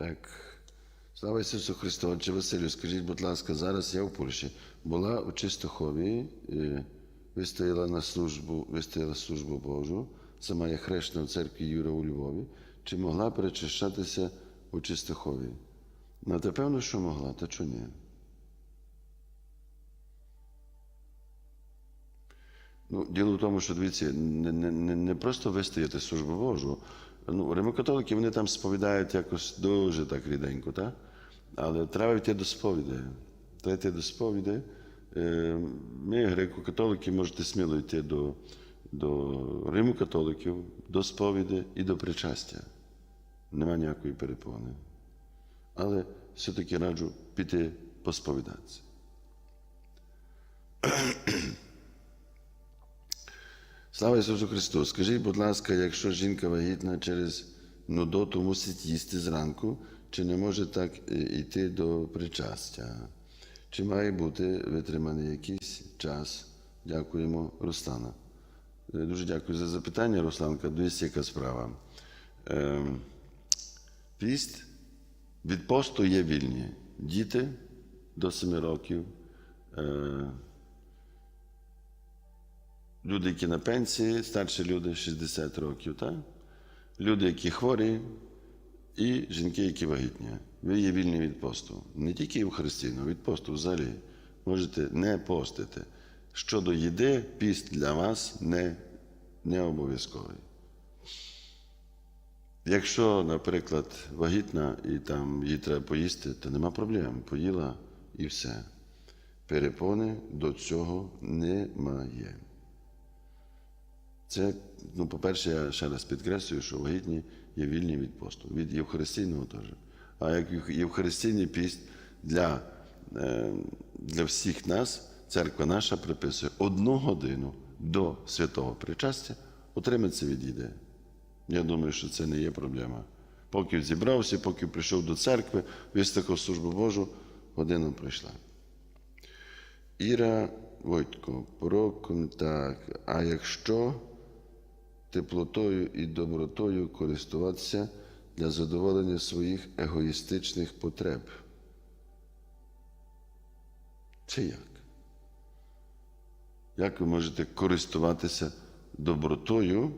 Так. Слава Ісусу Христу, Отче Василю, скажіть, будь ласка, зараз я в Польщі. Була у Чистохові, е, вистояла на службу, вистояла службу Божу, сама є хрещена в церкві Юра у Львові. Чи могла перечищатися у Чистохові? Ну, та певно, що могла, та чого ні? Ну, діло в тому, що дивіться, не, не, не просто вистояти службу Божу. Ну, римокатолики вони там сповідають якось дуже так ріденько, так? але треба йти до сповіді. Треба йти до сповіді. Е, Ми, греко-католики, можете сміло йти до, до римокатоликів, до сповіді і до причастя. Нема ніякої перепони. Але все-таки раджу піти посповідатися. Слава Ісусу Христу! Скажіть, будь ласка, якщо жінка вагітна через нудоту мусить їсти зранку, чи не може так е, йти до причастя? Чи має бути витриманий якийсь час? Дякуємо, Руслана. Е, Дуже дякую за запитання, Русланка. Дивіться, яка справа. Ем, Піст від посту є вільні. Діти до 7 років. Люди, які на пенсії, старші люди 60 років, так? люди, які хворі, і жінки, які вагітні. Ви є вільні від посту. Не тільки в христину, від посту взагалі. Можете не постити. Щодо їди, піст для вас не, не обов'язковий. Якщо, наприклад, вагітна і там їй треба поїсти, то нема проблем. Поїла і все. Перепони до цього немає. Це, ну, по-перше, я ще раз підкреслюю, що вагітні є вільні від посту, від Євхаристійного теж. А як Євхаристійний піст для, е, для всіх нас, церква наша приписує одну годину до святого причастя, отриматися відійде. Я думаю, що це не є проблема. Поки зібрався, поки прийшов до церкви, вистахав службу Божу, година пройшла. Іра Войтко, про контакт. А якщо теплотою і добротою користуватися для задоволення своїх егоїстичних потреб? Це як? Як ви можете користуватися добротою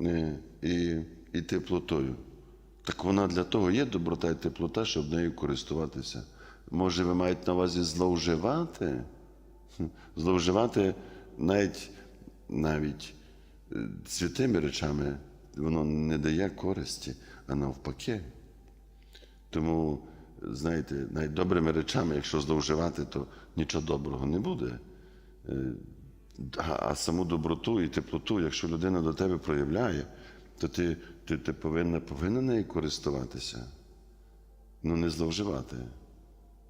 е, і, і теплотою? Так вона для того є доброта і теплота, щоб нею користуватися. Може, ви маєте на увазі зловживати? Зловживати навіть, навіть святими речами воно не дає користі, а навпаки. Тому, знаєте, навіть добрими речами, якщо зловживати, то нічого доброго не буде. Е, А саму доброту і теплоту, якщо людина до тебе проявляє, то ти, ти, ти повинна, повинна нею користуватися. Ну, не зловживати,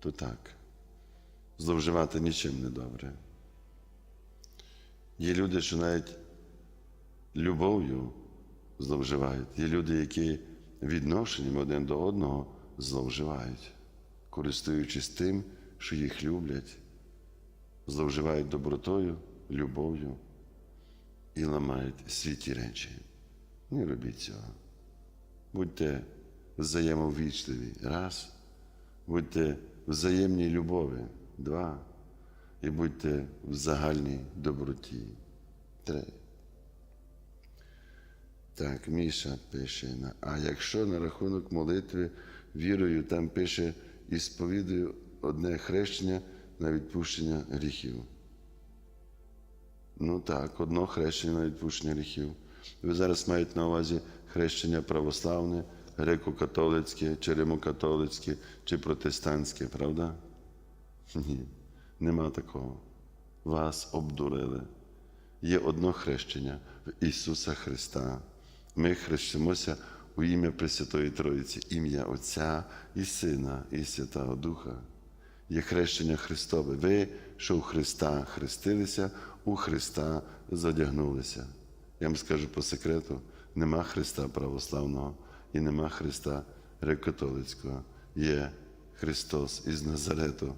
то так. Зловживати нічим не добре. Є люди, що навіть любов'ю зловживають. Є люди, які відношенням один до одного зловживають, користуючись тим, що їх люблять, зловживають добротою, любов'ю і ламають святі речі. Не робіть цього. Будьте взаємовічливі. Раз. Будьте взаємній любові. Два. І будьте в загальній доброті. Три. Так, Міша пише. А якщо на рахунок молитви вірою, там пише і сповідую одне хрещення на відпущення гріхів. Ну так, одно хрещення на відпущення гріхів. Ви зараз маєте на увазі хрещення православне, греко-католицьке, чи римокатолицьке, чи протестантське, правда? Ні, нема такого. Вас обдурили. Є одно хрещення в Ісуса Христа. Ми хрещимося у ім'я Пресвятої Троїці, ім'я Отця і Сина, і Святого Духа. Є хрещення Христове. Ви, що у Христа хрестилися, у Христа задягнулися. Я вам скажу по секрету: нема Христа православного і нема Христа греко-католицького. Є Христос із Назарету,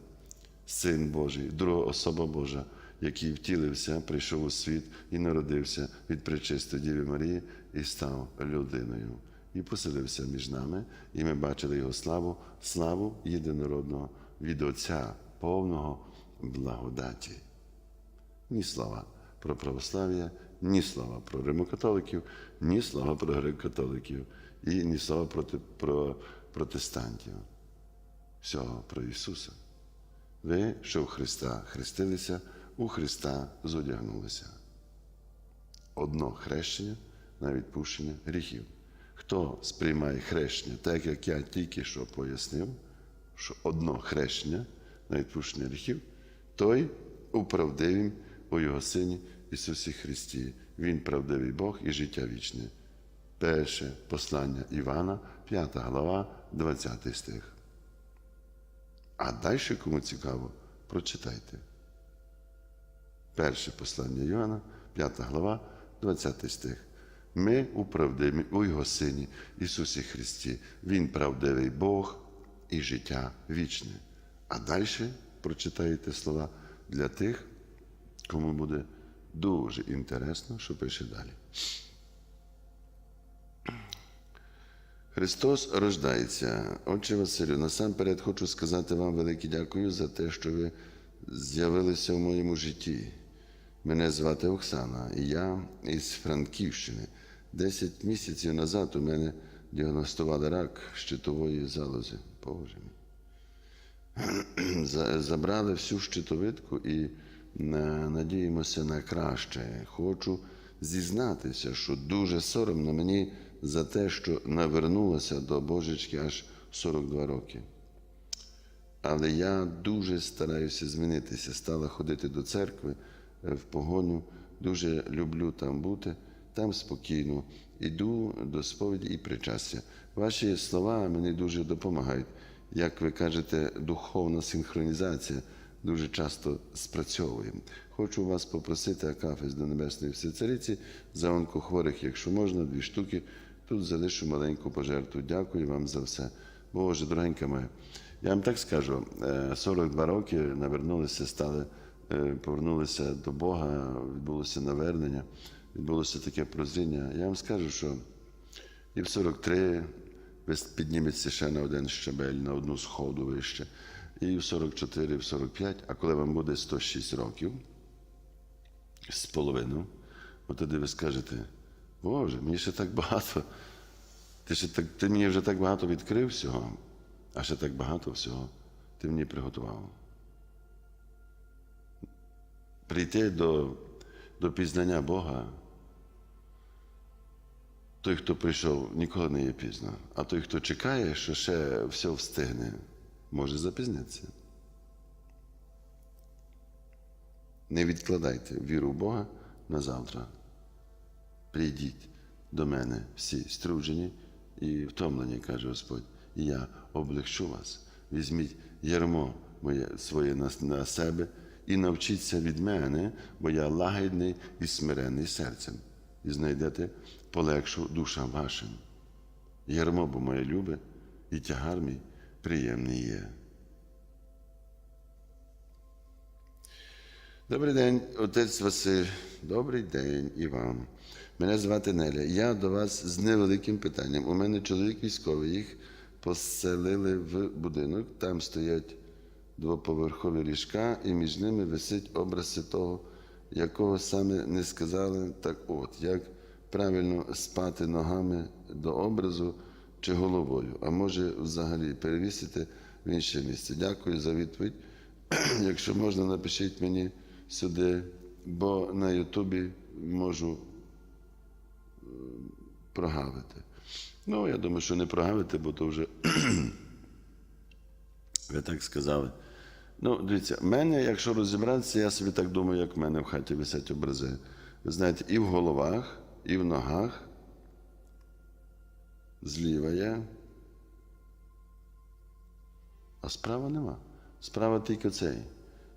Син Божий, друга особа Божа, який втілився, прийшов у світ і народився від пречистої Діви Марії і став людиною. і поселився між нами, і ми бачили його славу, славу єдинородного від Отця, повного благодаті. Ні слова про православ'я, ні слова про римокатоликів, ні слова про греко-католиків і ні слова проти, про протестантів. Всього про Ісуса. Ви, що в Христа хрестилися, у Христа зодягнулися. Одно хрещення на відпущення гріхів. Хто сприймає хрещення, так як я тільки що пояснив, що одно хрещення на відпущення гріхів, той управдивим у Його Сині Ісусі Христі. Він правдивий Бог і життя вічне. Перше послання Івана, 5 глава, 20 стих. А далі, кому цікаво, прочитайте. Перше послання Йоанна, 5 глава, 20 стих. Ми управдимі у Його Сині Ісусі Христі. Він правдивий Бог і життя вічне. А далі прочитаєте слова для тих, кому буде дуже інтересно, що пише далі. Христос рождається. Отче Василю, насамперед хочу сказати вам велике дякую за те, що ви з'явилися в моєму житті. Мене звати Оксана, і я із Франківщини. Десять місяців назад у мене діагностували рак щитової залози. Боже мій. Забрали всю щитовидку і на- надіємося на краще. Хочу зізнатися, що дуже соромно мені за те, що навернулася до Божечки аж 42 роки. Але я дуже стараюся змінитися. Стала ходити до церкви е, в погоню. Дуже люблю там бути, там спокійно. Іду до сповіді і причастя. Ваші слова мені дуже допомагають. Як ви кажете, духовна синхронізація дуже часто спрацьовує. Хочу вас попросити Акафіс до Небесної Всецариці за онкохворих, якщо можна, дві штуки. Тут залишу маленьку пожертву. Дякую вам за все. Боже, дорогенька моя. Я вам так скажу: е, 42 роки навернулися, стали, е, повернулися до Бога, відбулося навернення, відбулося таке прозріння. Я вам скажу, що і в 43 ви підніметься ще на один щабель, на одну сходу вище, і в 44, в 45, а коли вам буде 106 років з половиною, от тоді ви скажете, Боже, мені ще так багато. Ти, ще так, ти мені вже так багато відкрив всього, а ще так багато всього ти мені приготував. Прийти до, до пізнання Бога. Той, хто прийшов, ніколи не є пізно. А той, хто чекає, що ще все встигне, може запізнятися. Не відкладайте віру в Бога на завтра. Прийдіть до мене всі струджені і втомлені, каже Господь, і я облегчу вас. Візьміть ярмо моє своє на, на себе і навчіться від мене, бо я лагідний і смиренний серцем, і знайдете полегшу душам вашим. Ярмо, бо моє любе, і тягар мій приємний є. Добрий день, отець Василь. Добрий день і вам. Мене звати Неля. Я до вас з невеликим питанням. У мене чоловік військовий, їх поселили в будинок. Там стоять двоповерхові ліжка, і між ними висить образ святого, якого саме не сказали. Так от, як правильно спати ногами до образу чи головою, а може взагалі перевісити в інше місце. Дякую за відповідь. Якщо можна, напишіть мені сюди, бо на Ютубі можу е, прогавити. Ну, я думаю, що не прогавити, бо то вже ви так сказали. Ну, дивіться, в мене, якщо розібратися, я собі так думаю, як в мене в хаті висять образи. Ви знаєте, і в головах, і в ногах. Зліва є. А справа нема. Справа тільки цей.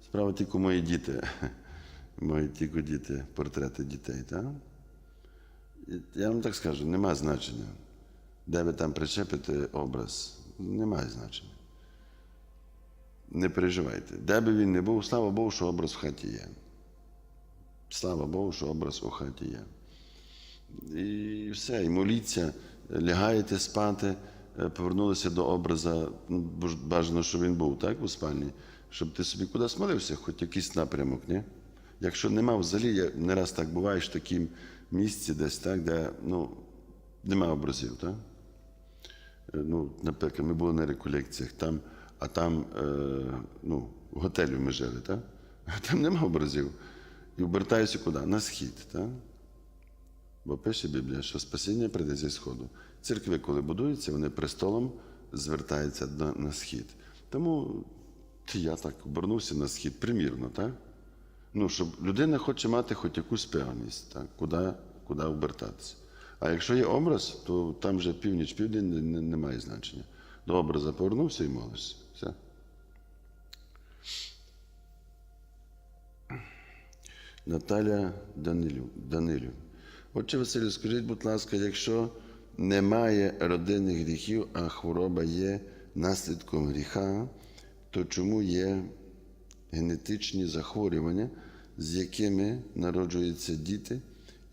Справа тільки мої діти. Мої тільки діти, портрети дітей, так? Я вам так скажу, нема значення. Де ви там причепите образ, немає значення. Не переживайте. Де би він не був, слава Богу, що образ в хаті є. Слава Богу, що образ у хаті є. І все, і моліться, лягаєте спати, е, повернулися до образа, ну, бажано, щоб він був так у спальні, щоб ти собі кудись молився, хоч якийсь напрямок, ні? Якщо нема взагалі, я не раз так буваєш в такому місці десь, так, де ну, нема образів, так? Е, Ну, наприклад, ми були на реколекціях, там, а там е, ну, в готелі ми жили, так? там нема образів. І обертаюся куди? На схід. Так? Бо пише Біблія, що спасіння прийде зі сходу. Церкви, коли будуються, вони престолом звертаються до, на схід. Тому я так обернувся на схід примірно, так? Ну, щоб людина хоче мати хоч якусь певність, так? Куди, куди обертатися. А якщо є образ, то там вже північ, південь не, не, не має значення. До образа повернувся і молишся. Все. Наталя Данилю. Данилю. Отче Василю, скажіть, будь ласка, якщо немає родинних гріхів, а хвороба є наслідком гріха, то чому є генетичні захворювання, з якими народжуються діти,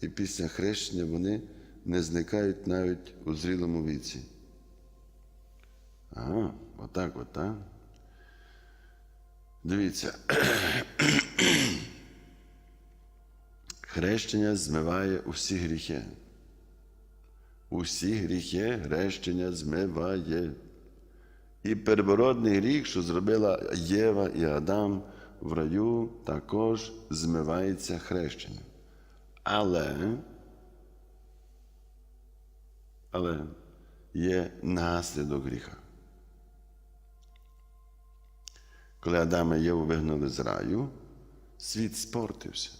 і після хрещення вони не зникають навіть у зрілому віці? Ага, отак, отак. Дивіться. Хрещення змиває усі гріхи. Усі гріхи хрещення змиває. І первородний гріх, що зробила Єва і Адам в раю, також змивається хрещенням. Але, але є наслідок гріха. Коли Адама і Єву вигнали з раю, світ спортився.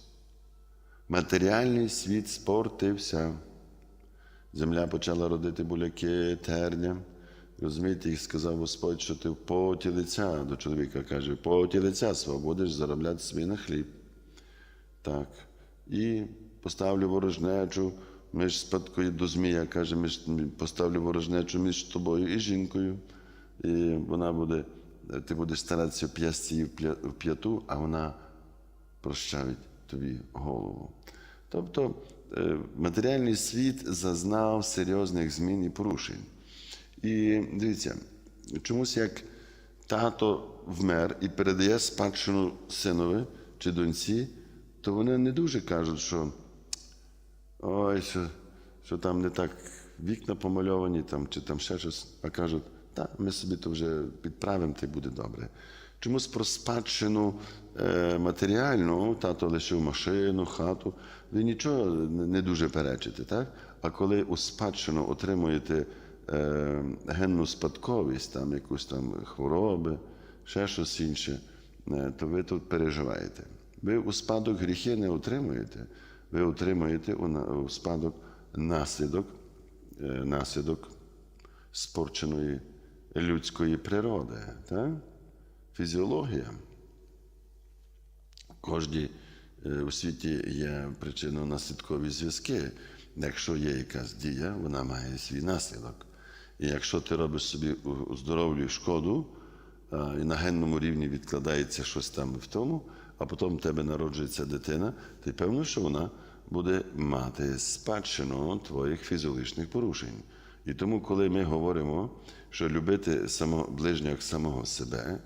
Матеріальний світ спортився. Земля почала родити буляки, терня. Розумієте, і сказав Господь, що ти в поті лиця до чоловіка каже, поті лиця свого будеш заробляти собі на хліб. Так. І поставлю ворожнечу між спадкою до Змія, каже, між, поставлю ворожнечу між тобою і жінкою. І вона буде, ти будеш старатися п'ясти її в п'яту, а вона прощавить тобі голову. Тобто е, матеріальний світ зазнав серйозних змін і порушень. І дивіться, чомусь як тато вмер і передає спадщину синові чи доньці, то вони не дуже кажуть, що ой, що, що там не так вікна помальовані, там, чи там ще щось, а кажуть, та ми собі то вже підправимо, та й буде добре. Чомусь про спадщину е, матеріальну, тато лишив машину, хату, ви нічого не дуже перечите, так? А коли у спадщину отримуєте е, генну спадковість, там якусь там хвороби, ще щось інше, е, то ви тут переживаєте. Ви у спадок гріхи не отримуєте, ви отримуєте у, у спадок наслідок, е, наслідок спорченої людської природи. Так? Фізіологія. Кожній е, у світі є причинно-наслідкові зв'язки. Якщо є якась дія, вона має свій наслідок. І якщо ти робиш собі здоров'ю шкоду, і на генному рівні відкладається щось там в тому, а потім в тебе народжується дитина, ти певно, що вона буде мати спадщину твоїх фізіологічних порушень. І тому, коли ми говоримо, що любити ближнього як самого себе,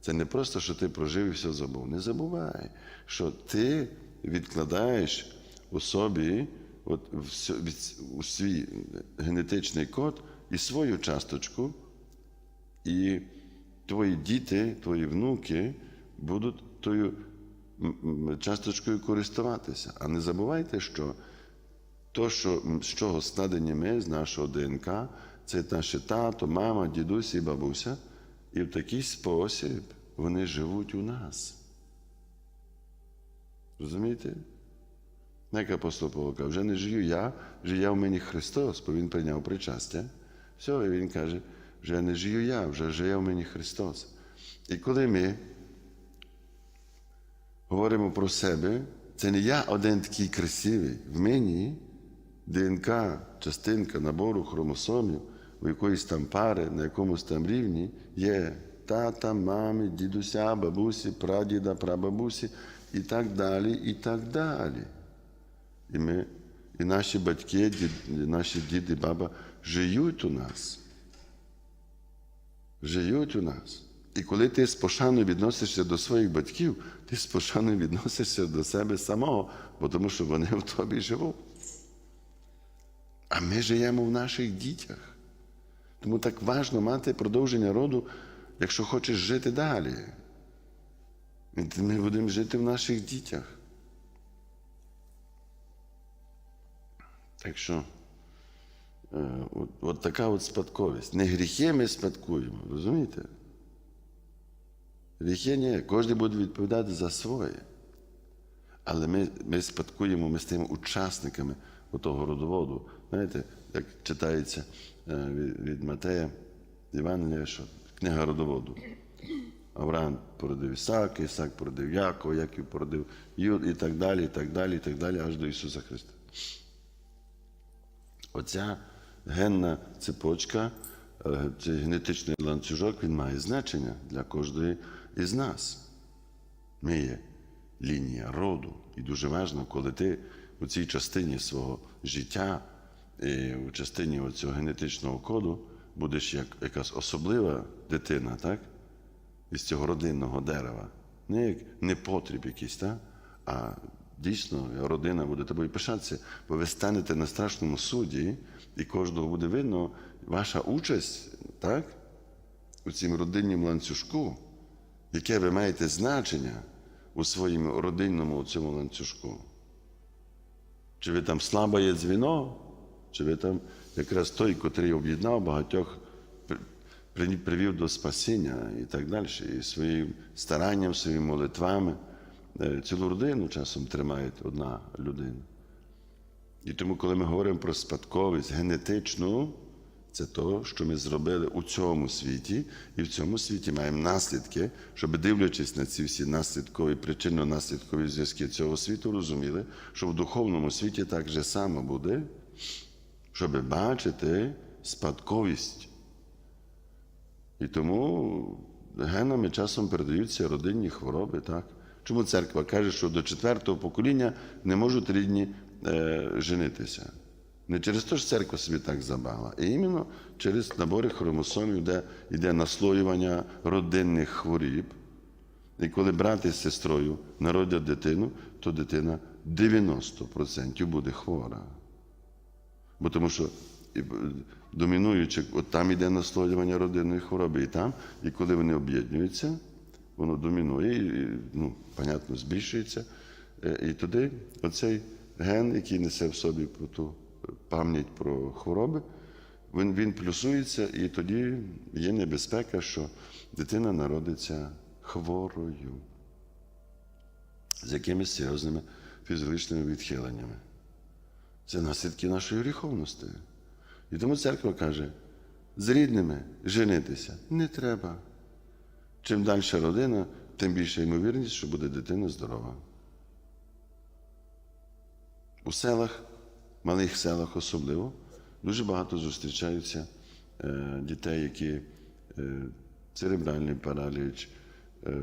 це не просто, що ти прожив і все забув. Не забувай, що ти відкладаєш у собі от, у свій генетичний код і свою часточку, і твої діти, твої внуки будуть тою часточкою користуватися. А не забувайте, що то, що, з чого складені ми, з нашого ДНК, це наше тато, мама, дідусь і бабуся. І в такий спосіб вони живуть у нас. Розумієте? Як апостол Павло каже, вже не живу я, жиє в мені Христос, бо Він прийняв причастя. Все, і Він каже, вже не живу я, вже живе в мені Христос. І коли ми говоримо про себе, це не я один такий красивий. В мені ДНК, частинка набору хромосомів, у якоїсь там пари, на якомусь там рівні є тата, мами, дідуся, бабусі, прадіда, прабабусі і так далі, і так далі. І ми, і наші батьки, дід, наші діди, баба живуть у нас. Живуть у нас. І коли ти з пошаною відносишся до своїх батьків, ти з пошаною відносишся до себе самого, бо тому що вони в тобі живуть. А ми живемо в наших дітях. Тому так важно мати продовження роду, якщо хочеш жити далі. Ми будемо жити в наших дітях. Так що, е, от, от така от спадковість. Не гріхи ми спадкуємо, розумієте? Гріхи ні, кожен буде відповідати за своє. Але ми, ми спадкуємо, ми стаємо учасниками того родоводу. Знаєте, як читається е, від, Матея Євангелія, що книга родоводу. Авраам породив Ісака, Ісак породив Якова, Яків породив Юд і так далі, і так далі, і так далі, аж до Ісуса Христа. Оця генна цепочка, е, цей генетичний ланцюжок, він має значення для кожної із нас. Ми є лінія роду. І дуже важливо, коли ти у цій частині свого життя, і у частині цього генетичного коду будеш як якась особлива дитина, так? Із цього родинного дерева. Не як непотріб якийсь, так? а дійсно родина буде тобою пишатися, бо ви станете на страшному суді, і кожного буде видно ваша участь так? у цім родиннім ланцюжку, яке ви маєте значення у своєму родинному цьому ланцюжку. Чи ви там слабе є дзвіно, чи ви там якраз той, котрий об'єднав багатьох, при- при- привів до спасіння і так далі, і своїм старанням, своїми молитвами. Е, Цілу родину часом тримає одна людина. І тому, коли ми говоримо про спадковість генетичну, це то, що ми зробили у цьому світі, і в цьому світі маємо наслідки, щоб дивлячись на ці всі наслідкові, причинно-наслідкові зв'язки цього світу, розуміли, що в духовному світі так же само буде, щоб бачити спадковість. І тому генами часом передаються родинні хвороби. Так? Чому церква каже, що до четвертого покоління не можуть рідні е, женитися? Не через те, що церква собі так забагла, а іменно через набори хромосомів, де йде наслоювання родинних хворіб. І коли брат із сестрою народять дитину, то дитина 90% буде хвора. Бо тому що е, домінуючи, от там йде наслідування родинної хвороби, і там, і коли вони об'єднуються, воно домінує, і, ну, понятно, збільшується. Е, І туди оцей ген, який несе в собі про ту пам'ять про хвороби, він, він плюсується, і тоді є небезпека, що дитина народиться хворою з якимись серйозними фізіологічними відхиленнями. Це наслідки нашої гріховності. І тому церква каже: з рідними женитися не треба. Чим далі родина, тим більша ймовірність, що буде дитина здорова. У селах, малих селах особливо, дуже багато зустрічаються е, дітей, які е, церебральний параліч, е,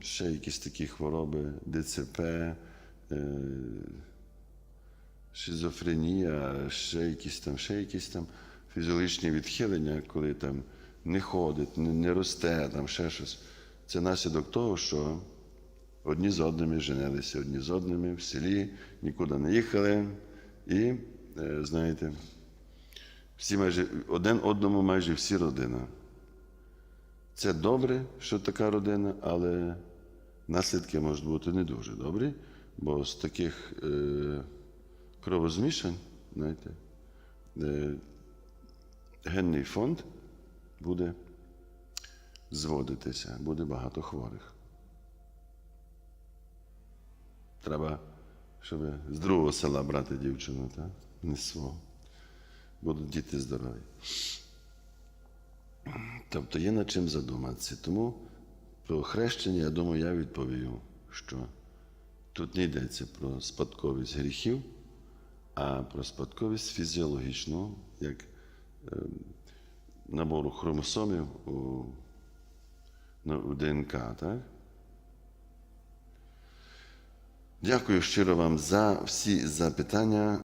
ще якісь такі хвороби, ДЦП. Е, шизофренія, ще якісь там, ще якісь там фізіологічні відхилення, коли там не ходить, не, не росте, там ще щось. Це наслідок того, що одні з одними женилися, одні з одними в селі, нікуди не їхали. І, е, знаєте, всі майже один одному майже всі родина. Це добре, що така родина, але наслідки можуть бути не дуже добрі, бо з таких е, кровозмішань, знаєте, е, генний фонд буде зводитися, буде багато хворих. Треба, щоб з другого села брати дівчину, так? не з свого. Будуть діти здорові. Тобто є над чим задуматися. Тому про хрещення, я думаю, я відповів, що тут не йдеться про спадковість гріхів, а про спадковість фізіологічну, як е, набору хромосомів у, у ДНК. Так? Дякую щиро вам за всі запитання.